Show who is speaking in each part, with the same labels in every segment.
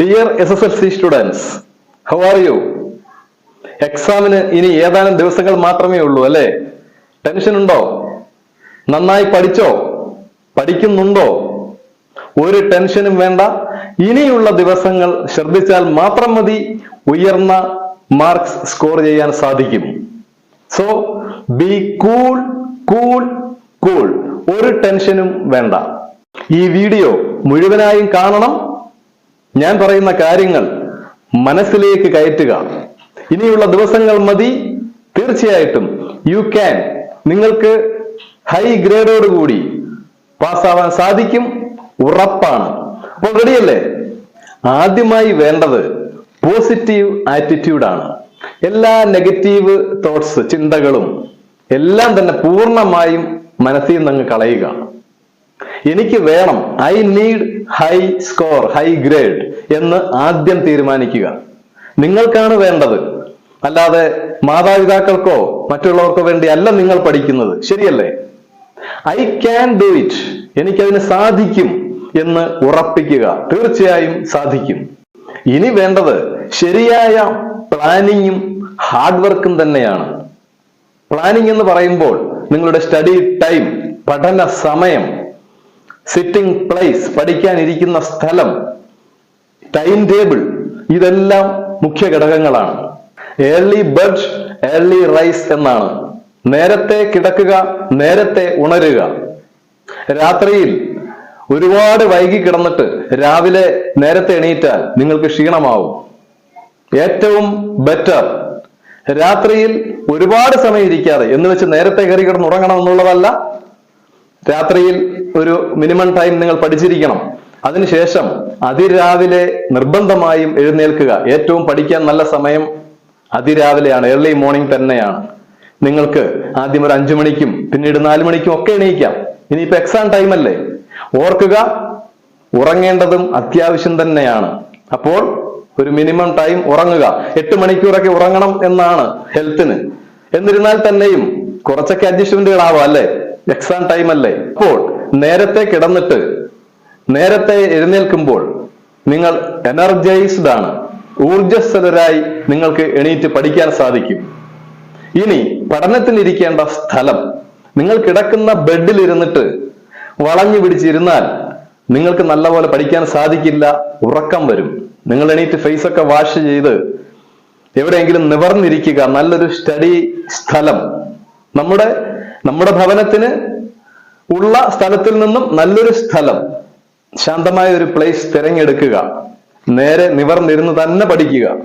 Speaker 1: Dear S S L C students how are you എക്സാമിന് ഇനി ഏതാനും ദിവസങ്ങൾ മാത്രമേ ഉള്ളൂ അല്ലെ? ടെൻഷൻ ഉണ്ടോ? നന്നായി പഠിച്ചോ? പഠിക്കുന്നുണ്ടോ? ഒരു ടെൻഷനും വേണ്ട. ഇനിയുള്ള ദിവസങ്ങൾ ശ്രദ്ധിച്ചാൽ മാത്രം മതി ഉയർന്ന മാർക്സ് സ്കോർ ചെയ്യാൻ സാധിക്കും. So be cool cool cool ഒരു ടെൻഷനും വേണ്ട. ഈ വീഡിയോ മുഴുവനായും കാണണം. ഞാൻ പറയുന്ന കാര്യങ്ങൾ മനസ്സിലേക്ക് കയറ്റുക. ഇനിയുള്ള ദിവസങ്ങൾ മതി. തീർച്ചയായിട്ടും യു ക്യാൻ നിങ്ങൾക്ക് ഹൈ ഗ്രേഡോടുകൂടി പാസ്സാവാൻ സാധിക്കും. ഉറപ്പാണ്. അപ്പോൾ റെഡിയല്ലേ ആദ്യമായി വേണ്ടത് പോസിറ്റീവ് ആറ്റിറ്റ്യൂഡാണ് എല്ലാ നെഗറ്റീവ് തോട്ട്സ് ചിന്തകളും എല്ലാം തന്നെ പൂർണമായും മനസ്സിൽ നിന്ന് കളയുക. എനിക്ക് വേണം. I need high score high grade എന്ന് ആദ്യം തീരുമാനിക്കുക. നിങ്ങൾക്കാണ് വേണ്ടത്. അല്ലാതെ മാതാപിതാക്കൾക്കോ മറ്റുള്ളവർക്കോ വേണ്ടി അല്ല നിങ്ങൾ പഠിക്കുന്നത്. ശരിയല്ലേ? ഐ ക്യാൻ ഡു ഇറ്റ് എനിക്കതിന് സാധിക്കും എന്ന് ഉറപ്പിക്കുക. തീർച്ചയായും സാധിക്കും. ഇനി വേണ്ടത് ശരിയായ പ്ലാനിങ്ങും ഹാർഡ് വർക്കും തന്നെയാണ്. പ്ലാനിങ് എന്ന് പറയുമ്പോൾ നിങ്ങളുടെ സ്റ്റഡി ടൈം പഠന സമയം സിറ്റിംഗ് പ്ലേസ് പഠിക്കാനിരിക്കുന്ന സ്ഥലം ടൈം ടേബിൾ ഇതെല്ലാം മുഖ്യ ഘടകങ്ങളാണ്. ഏർലി ബഡ് ഏർലി റൈസ് എന്നാണ്. നേരത്തെ കിടക്കുക നേരത്തെ ഉണരുക. രാത്രിയിൽ ഒരുപാട് വൈകി കിടന്നിട്ട് രാവിലെ നേരത്തെ എണീറ്റാൽ നിങ്ങൾക്ക് ക്ഷീണമാവും. ഏറ്റവും ബെറ്റർ രാത്രിയിൽ ഒരുപാട് സമയം ഇരിക്കാതെ എന്ന് വെച്ച് നേരത്തെ കയറി കിടന്ന് ഉറങ്ങണം എന്നുള്ളതല്ല രാത്രിയിൽ ഒരു മിനിമം ടൈം നിങ്ങൾ പഠിച്ചിരിക്കണം. അതിനുശേഷം അതിരാവിലെ നിർബന്ധമായും എഴുന്നേൽക്കുക. ഏറ്റവും പഠിക്കാൻ നല്ല സമയം അതിരാവിലെയാണ്. ഏർലി മോർണിംഗ് തന്നെയാണ്. നിങ്ങൾക്ക് ആദ്യം ഒരു അഞ്ചു മണിക്കും പിന്നീട് നാലു മണിക്കും ഒക്കെ എണീക്കാം. ഇനിയിപ്പോ എക്സാം ടൈം അല്ലേ? ഓർക്കുക ഉറങ്ങേണ്ടതും അത്യാവശ്യം തന്നെയാണ്. അപ്പോൾ ഒരു മിനിമം ടൈം ഉറങ്ങുക. എട്ട് മണിക്കൂറൊക്കെ ഉറങ്ങണം എന്നാണ് ഹെൽത്തിന് എന്നിരുന്നാൽ തന്നെയും കുറച്ചൊക്കെ അഡ്ജസ്റ്റ്മെന്റുകളാവാം അല്ലേ? എക്സാം ടൈം അല്ലേ? അപ്പോൾ നേരത്തെ കിടന്നിട്ട് നേരത്തെ എഴുന്നേൽക്കുമ്പോൾ നിങ്ങൾ എനർജൈസ്ഡ് ആണ്. ഊർജസ്വലരായി നിങ്ങൾക്ക് എണീറ്റ് പഠിക്കാൻ സാധിക്കും. ഇനി പഠനത്തിനിരിക്കേണ്ട സ്ഥലം. നിങ്ങൾ കിടക്കുന്ന ബെഡിൽ ഇരുന്നിട്ട് വളഞ്ഞു പിടിച്ചിരുന്നാൽ നിങ്ങൾക്ക് നല്ലപോലെ പഠിക്കാൻ സാധിക്കില്ല ഉറക്കം വരും. നിങ്ങൾ എണീറ്റ് ഫേസ് ഒക്കെ വാഷ് ചെയ്ത് എവിടെയെങ്കിലും നിവർന്നിരിക്കുക. നല്ലൊരു സ്റ്റഡി സ്ഥലം. നമ്മുടെ നമ്മുടെ ഭവനത്തിന് ഉള്ള സ്ഥലത്തിൽ നിന്നും നല്ലൊരു സ്ഥലം ശാന്തമായ ഒരു പ്ലേസ് തിരഞ്ഞെടുക്കുക നേരെ നിവർന്നിരുന്ന് തന്നെ പഠിക്കുക.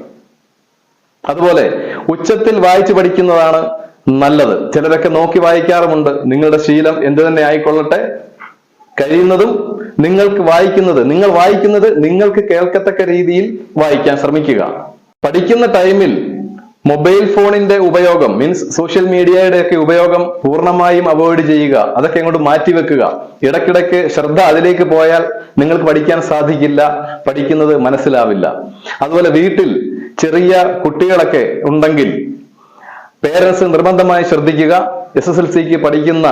Speaker 1: അതുപോലെ ഉച്ചത്തിൽ വായിച്ചു പഠിക്കുന്നതാണ് നല്ലത്. ചിലരൊക്കെ നോക്കി വായിക്കാറുമുണ്ട്. നിങ്ങളുടെ ശീലം എന്ത് തന്നെ ആയിക്കൊള്ളട്ടെ. കഴിയുന്നതും നിങ്ങൾക്ക് വായിക്കുന്നത് നിങ്ങൾ വായിക്കുന്നത് നിങ്ങൾക്ക് കേൾക്കത്തക്ക രീതിയിൽ വായിക്കാൻ ശ്രമിക്കുക. പഠിക്കുന്ന ടൈമിൽ മൊബൈൽ ഫോണിന്റെ ഉപയോഗം മീൻസ് സോഷ്യൽ മീഡിയയുടെ ഒക്കെ ഉപയോഗം പൂർണമായും അവോയ്ഡ് ചെയ്യുക. അതൊക്കെ അങ്ങോട്ട് മാറ്റിവെക്കുക ഇടക്കിടക്ക് ശ്രദ്ധ അതിലേക്ക് പോയാൽ നിങ്ങൾക്ക് പഠിക്കാൻ സാധിക്കില്ല പഠിക്കുന്നത് മനസ്സിലാവില്ല. അതുപോലെ വീട്ടിൽ ചെറിയ കുട്ടികളൊക്കെ ഉണ്ടെങ്കിൽ പേരൻസ് നിർബന്ധമായി ശ്രദ്ധിക്കുക. എസ് എസ് എൽ സിക്ക് പഠിക്കുന്ന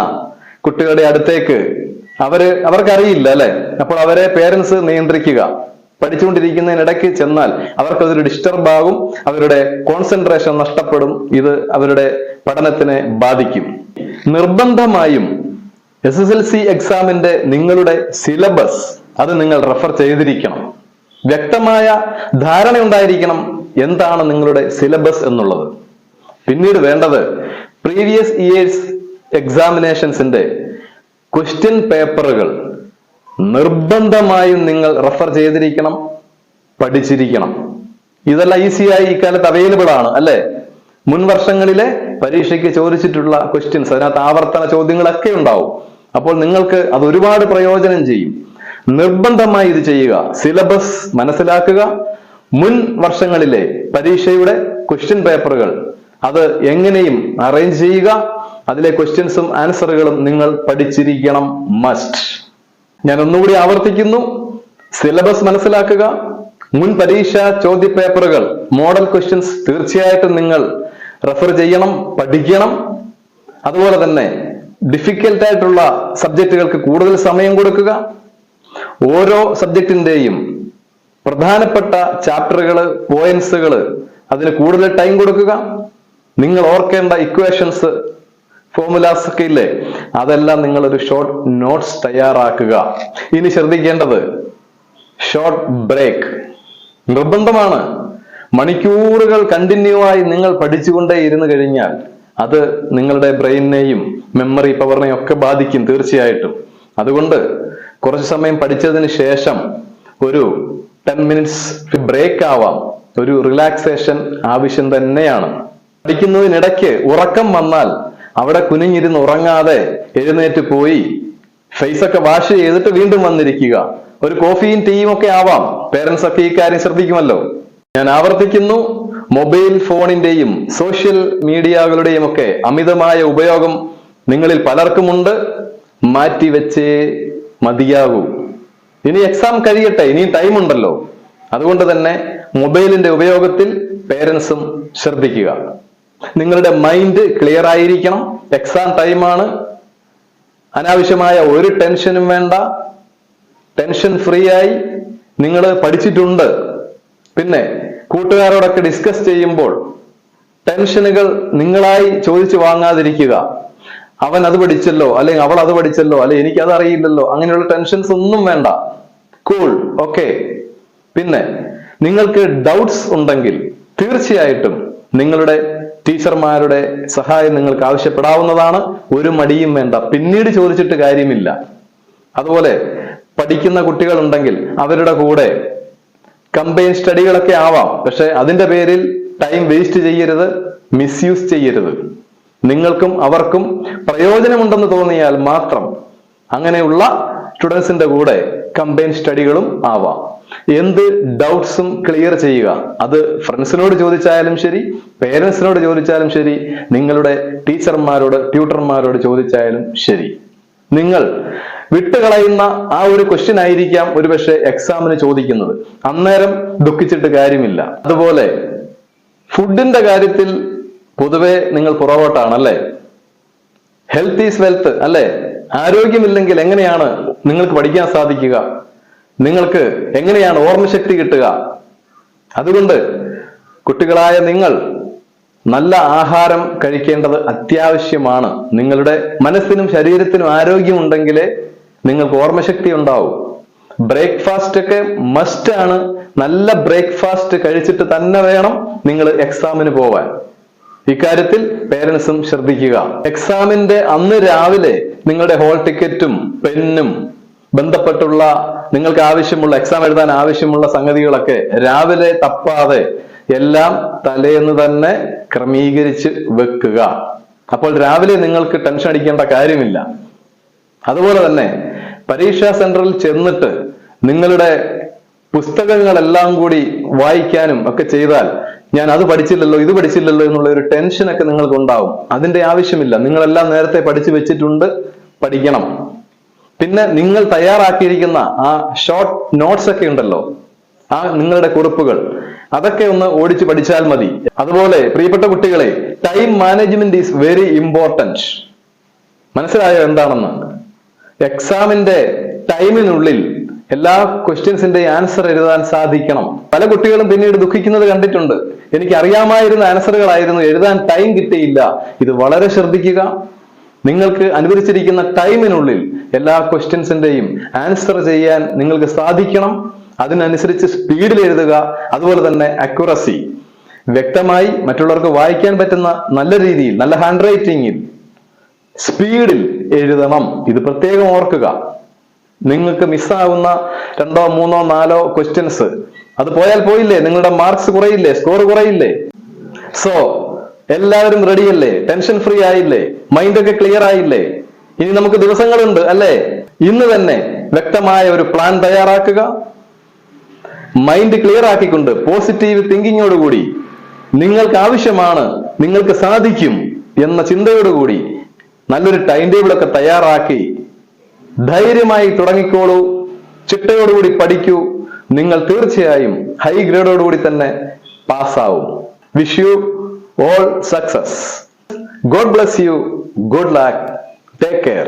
Speaker 1: കുട്ടികളുടെ അടുത്തേക്ക് അവർ അവർക്കറിയില്ല അല്ലെ? അപ്പോൾ അവരെ പേരൻസ് നിയന്ത്രിക്കുക. പഠിച്ചുകൊണ്ടിരിക്കുന്നതിനിടയ്ക്ക് ചെന്നാൽ അവർക്ക് അതൊരു ഡിസ്റ്റർബ് ആകും അവരുടെ കോൺസെൻട്രേഷൻ നഷ്ടപ്പെടും ഇത് അവരുടെ പഠനത്തിനെ ബാധിക്കും. നിർബന്ധമായും എസ് എസ് എൽ സി എക്സാമിന്റെ നിങ്ങളുടെ സിലബസ് അത് നിങ്ങൾ റെഫർ ചെയ്തിരിക്കണം. വ്യക്തമായ ധാരണ ഉണ്ടായിരിക്കണം എന്താണ് നിങ്ങളുടെ സിലബസ് എന്നുള്ളത്. പിന്നീട് വേണ്ടത് പ്രീവിയസ് ഇയേഴ്സ് എക്സാമിനേഷൻസിന്റെ ക്വസ്റ്റ്യൻ പേപ്പറുകൾ നിർബന്ധമായും നിങ്ങൾ റെഫർ ചെയ്തിരിക്കണം പഠിച്ചിരിക്കണം. ഇതെല്ലാം ഈസിയായി ഇക്കാലത്ത് അവൈലബിൾ ആണ് അല്ലെ? മുൻ വർഷങ്ങളിലെ പരീക്ഷയ്ക്ക് ചോദിച്ചിട്ടുള്ള ക്വസ്റ്റ്യൻസ് അതിനകത്ത് ആവർത്തന ചോദ്യങ്ങളൊക്കെ ഉണ്ടാവും. അപ്പോൾ നിങ്ങൾക്ക് അത് ഒരുപാട് പ്രയോജനം ചെയ്യും. നിർബന്ധമായി ഇത് ചെയ്യുക സിലബസ് മനസ്സിലാക്കുക. മുൻ വർഷങ്ങളിലെ പരീക്ഷയുടെ ക്വസ്റ്റ്യൻ പേപ്പറുകൾ അത് എങ്ങനെയും അറേഞ്ച് ചെയ്യുക. അതിലെ ക്വസ്റ്റ്യൻസും ആൻസറുകളും നിങ്ങൾ പഠിച്ചിരിക്കണം മസ്റ്റ് ഞാൻ ഒന്നുകൂടി ആവർത്തിക്കുന്നു. സിലബസ് മനസ്സിലാക്കുക. മുൻ പരീക്ഷ ചോദ്യ പേപ്പറുകൾ മോഡൽ ക്വസ്റ്റ്യൻസ് തീർച്ചയായിട്ടും നിങ്ങൾ റെഫർ ചെയ്യണം പഠിക്കണം. അതുപോലെ തന്നെ ഡിഫിക്കൽട്ട് ആയിട്ടുള്ള സബ്ജക്റ്റുകൾക്ക് കൂടുതൽ സമയം കൊടുക്കുക. ഓരോ സബ്ജക്റ്റിന്റെയും പ്രധാനപ്പെട്ട ചാപ്റ്ററുകൾ പോയിന്റ്സുകൾ അതിന് കൂടുതൽ ടൈം കൊടുക്കുക. നിങ്ങൾ ഓർക്കേണ്ട ഇക്വേഷൻസ് ഫോർമുലാസ് ഒക്കെ ഇല്ലേ? അതെല്ലാം നിങ്ങൾ ഒരു ഷോർട്ട് നോട്ട്സ് തയ്യാറാക്കുക. ഇനി ശ്രദ്ധിക്കേണ്ടത് ഷോർട്ട് ബ്രേക്ക് നിർബന്ധമാണ്. മണിക്കൂറുകൾ കണ്ടിന്യൂ ആയി നിങ്ങൾ പഠിച്ചുകൊണ്ടേ ഇരുന്നു കഴിഞ്ഞാൽ അത് നിങ്ങളുടെ ബ്രെയിനിനെയും മെമ്മറി പവറിനെയും ഒക്കെ ബാധിക്കും തീർച്ചയായിട്ടും. അതുകൊണ്ട് കുറച്ച് സമയം പഠിച്ചതിന് ശേഷം ഒരു ടെൻ മിനിറ്റ്സ് ബ്രേക്ക് ആവാം. ഒരു റിലാക്സേഷൻ ആവശ്യം തന്നെയാണ്. പഠിക്കുന്നതിനിടയ്ക്ക് ഉറക്കം വന്നാൽ അവിടെ കുനിഞ്ഞിരുന്ന് ഉറങ്ങാതെ എഴുന്നേറ്റ് പോയി. ഫേസ് ഒക്കെ വാഷ് ചെയ്തിട്ട് വീണ്ടും വന്നിരിക്കുക. ഒരു കോഫിയും ടീയും ഒക്കെ ആവാം. പേരൻസ് ഒക്കെ ഈ കാര്യം ശ്രദ്ധിക്കുമല്ലോ. ഞാൻ ആവർത്തിക്കുന്നു. മൊബൈൽ ഫോണിന്റെയും സോഷ്യൽ മീഡിയകളുടെയും ഒക്കെ അമിതമായ ഉപയോഗം നിങ്ങളിൽ പലർക്കുമുണ്ട്. മാറ്റിവെച്ചേ മതിയാകൂ. ഇനി എക്സാം കഴിയട്ടെ. ഇനിയും ടൈം ഉണ്ടല്ലോ. അതുകൊണ്ട് തന്നെ മൊബൈലിന്റെ ഉപയോഗത്തിൽ പേരൻസും ശ്രദ്ധിക്കുക. നിങ്ങളുടെ മൈൻഡ് ക്ലിയർ ആയിരിക്കണം. എക്സാം ടൈമാണ് അനാവശ്യമായ ഒരു ടെൻഷനും വേണ്ട. ടെൻഷൻ ഫ്രീ ആയി നിങ്ങൾ പഠിച്ചിട്ടുണ്ട്. പിന്നെ കൂട്ടുകാരോടൊക്കെ ഡിസ്കസ് ചെയ്യുമ്പോൾ ടെൻഷനുകൾ നിങ്ങളായി ചോദിച്ചു വാങ്ങാതിരിക്കുക. അവൻ അത് പഠിച്ചല്ലോ അല്ലെങ്കിൽ അവൾ അത് പഠിച്ചല്ലോ അല്ലെ എനിക്കത് അറിയില്ലല്ലോ അങ്ങനെയുള്ള ടെൻഷൻസ് ഒന്നും വേണ്ട. കൂൾ ഓക്കെ പിന്നെ നിങ്ങൾക്ക് ഡൗട്ട്സ് ഉണ്ടെങ്കിൽ തീർച്ചയായിട്ടും നിങ്ങളുടെ ടീച്ചർമാരുടെ സഹായം നിങ്ങൾക്ക് ആവശ്യപ്പെടാവുന്നതാണ്. ഒരു മടിയും വേണ്ട. പിന്നീട് ചോദിച്ചിട്ട് കാര്യമില്ല. അതുപോലെ പഠിക്കുന്ന കുട്ടികളുണ്ടെങ്കിൽ അവരുടെ കൂടെ കമ്പൈൻ സ്റ്റഡികളൊക്കെ ആവാം. പക്ഷെ അതിന്റെ പേരിൽ ടൈം വേസ്റ്റ് ചെയ്യരുത് മിസ്യൂസ് ചെയ്യരുത്. നിങ്ങൾക്കും അവർക്കും പ്രയോജനമുണ്ടെന്ന് തോന്നിയാൽ മാത്രം അങ്ങനെയുള്ള സ്റ്റുഡൻസിന്റെ കൂടെ കമ്പൈൻ സ്റ്റഡികളും ആവാം. എന്ത് ഡൗട്ട്സും ക്ലിയർ ചെയ്യുക. അത് ഫ്രണ്ട്സിനോട് ചോദിച്ചാലും ശരി പേരൻസിനോട് ചോദിച്ചാലും ശരി നിങ്ങളുടെ ടീച്ചർമാരോട് ട്യൂട്ടർമാരോട് ചോദിച്ചാലും ശരി. നിങ്ങൾ വിട്ടുകളയുന്ന ആ ഒരു ക്വസ്റ്റ്യൻ ആയിരിക്കാം ഒരുപക്ഷെ എക്സാമിന് ചോദിക്കുന്നത്. അന്നേരം ദുഃഖിച്ചിട്ട് കാര്യമില്ല. അതുപോലെ ഫുഡിന്റെ കാര്യത്തിൽ പൊതുവെ നിങ്ങൾ പുറകോട്ടാണ് അല്ലേ? ഹെൽത്ത് ഈസ് വെൽത്ത് അല്ലെ? ആരോഗ്യമില്ലെങ്കിൽ എങ്ങനെയാണ് നിങ്ങൾക്ക് പഠിക്കാൻ സാധിക്കുക. നിങ്ങൾക്ക് എങ്ങനെയാണ് ഓർമ്മശക്തി കിട്ടുക? അതുകൊണ്ട് കുട്ടികളായ നിങ്ങൾ നല്ല ആഹാരം കഴിക്കേണ്ടത് അത്യാവശ്യമാണ്. നിങ്ങളുടെ മനസ്സിനും ശരീരത്തിനും ആരോഗ്യം ഉണ്ടെങ്കിലേ നിങ്ങൾക്ക് ഓർമ്മശക്തി ഉണ്ടാവും. ബ്രേക്ക്ഫാസ്റ്റ് ഒക്കെ മസ്റ്റ് ആണ്. നല്ല ബ്രേക്ക്ഫാസ്റ്റ് കഴിച്ചിട്ട് തന്നെ വേണം നിങ്ങൾ എക്സാമിന് പോവാൻ. ഇക്കാര്യത്തിൽ പേരൻസും ശ്രദ്ധിക്കുക. എക്സാമിന്റെ അന്ന് രാവിലെ നിങ്ങളുടെ ഹോൾ ടിക്കറ്റും പെന്നും ബന്ധപ്പെട്ടുള്ള നിങ്ങൾക്ക് ആവശ്യമുള്ള എക്സാം എഴുതാൻ ആവശ്യമുള്ള സംഗതികളൊക്കെ രാവിലെ തപ്പാതെ എല്ലാം തലേന്ന് തന്നെ ക്രമീകരിച്ച് വെക്കുക. അപ്പോൾ രാവിലെ നിങ്ങൾക്ക് ടെൻഷൻ അടിക്കേണ്ട കാര്യമില്ല. അതുപോലെ തന്നെ പരീക്ഷാ സെന്ററിൽ ചെന്നിട്ട് നിങ്ങളുടെ പുസ്തകങ്ങളെല്ലാം കൂടി വായിക്കാനും ഒക്കെ ചെയ്താൽ ഞാൻ അത് പഠിച്ചില്ലല്ലോ ഇത് പഠിച്ചില്ലല്ലോ എന്നുള്ള ഒരു ടെൻഷനൊക്കെ നിങ്ങൾക്ക് ഉണ്ടാവും അതിന്റെ ആവശ്യമില്ല. നിങ്ങളെല്ലാം നേരത്തെ പഠിച്ചു വെച്ചിട്ടുണ്ട് പഠിക്കണം. പിന്നെ നിങ്ങൾ തയ്യാറാക്കിയിരിക്കുന്ന ആ ഷോർട്ട് നോട്ട്സ് ഒക്കെ ഉണ്ടല്ലോ ആ നിങ്ങളുടെ കുറിപ്പുകൾ അതൊക്കെ ഒന്ന് ഓടിച്ച് പഠിച്ചാൽ മതി. അതുപോലെ പ്രിയപ്പെട്ട കുട്ടികളെ time management is very important മനസ്സിലായോ എന്താണെന്ന്? എക്സാമിന്റെ ടൈമിനുള്ളിൽ എല്ലാ ക്വസ്റ്റ്യൻസിന്റെ ആൻസർ എഴുതാൻ സാധിക്കണം. പല കുട്ടികളും പിന്നീട് ദുഃഖിക്കുന്നത് കണ്ടിട്ടുണ്ട്. എനിക്ക് അറിയാമായിരുന്ന ആൻസറുകളായിരുന്നു എഴുതാൻ ടൈം കിട്ടിയില്ല. ഇത് വളരെ ശ്രദ്ധിക്കുക. നിങ്ങൾക്ക് അനുവദിച്ചിരിക്കുന്ന ടൈമിനുള്ളിൽ എല്ലാ ക്വസ്റ്റ്യൻസിന്റെയും ആൻസർ ചെയ്യാൻ നിങ്ങൾക്ക് സാധിക്കണം. അതിനനുസരിച്ച് സ്പീഡിൽ എഴുതുക. അതുപോലെ തന്നെ അക്യുറസി വ്യക്തമായി മറ്റുള്ളവർക്ക് വായിക്കാൻ പറ്റുന്ന നല്ല രീതിയിൽ നല്ല ഹാൻഡ് റൈറ്റിംഗിൽ സ്പീഡിൽ എഴുതണം. ഇത് പ്രത്യേകം ഓർക്കുക. നിങ്ങൾക്ക് മിസ്സാവുന്ന രണ്ടോ മൂന്നോ നാലോ ക്വസ്റ്റ്യൻസ് അത് പോയാൽ പോയില്ലേ? നിങ്ങളുടെ മാർക്സ് കുറയില്ലേ? സ്കോർ കുറയില്ലേ? സോ എല്ലാവരും റെഡിയല്ലേ ടെൻഷൻ ഫ്രീ ആയില്ലേ? മൈൻഡ് ഒക്കെ ക്ലിയർ ആയില്ലേ? ഇനി നമുക്ക് ദിവസങ്ങളുണ്ട് അല്ലേ? ഇന്ന് തന്നെ വ്യക്തമായ ഒരു പ്ലാൻ തയ്യാറാക്കുക. മൈൻഡ് ക്ലിയർ ആക്കിക്കൊണ്ട് പോസിറ്റീവ് തിങ്കിങ്ങോടുകൂടി നിങ്ങൾക്ക് ആവശ്യമാണ് നിങ്ങൾക്ക് സാധിക്കും എന്ന ചിന്തയോടുകൂടി നല്ലൊരു ടൈം ടേബിൾ ഒക്കെ തയ്യാറാക്കി ധൈര്യമായി തുടങ്ങിക്കോളൂ. ചിട്ടയോടുകൂടി പഠിക്കൂ. നിങ്ങൾ തീർച്ചയായും ഹൈ ഗ്രേഡോടുകൂടി തന്നെ പാസ്സാവും wish you all success God bless you good luck take care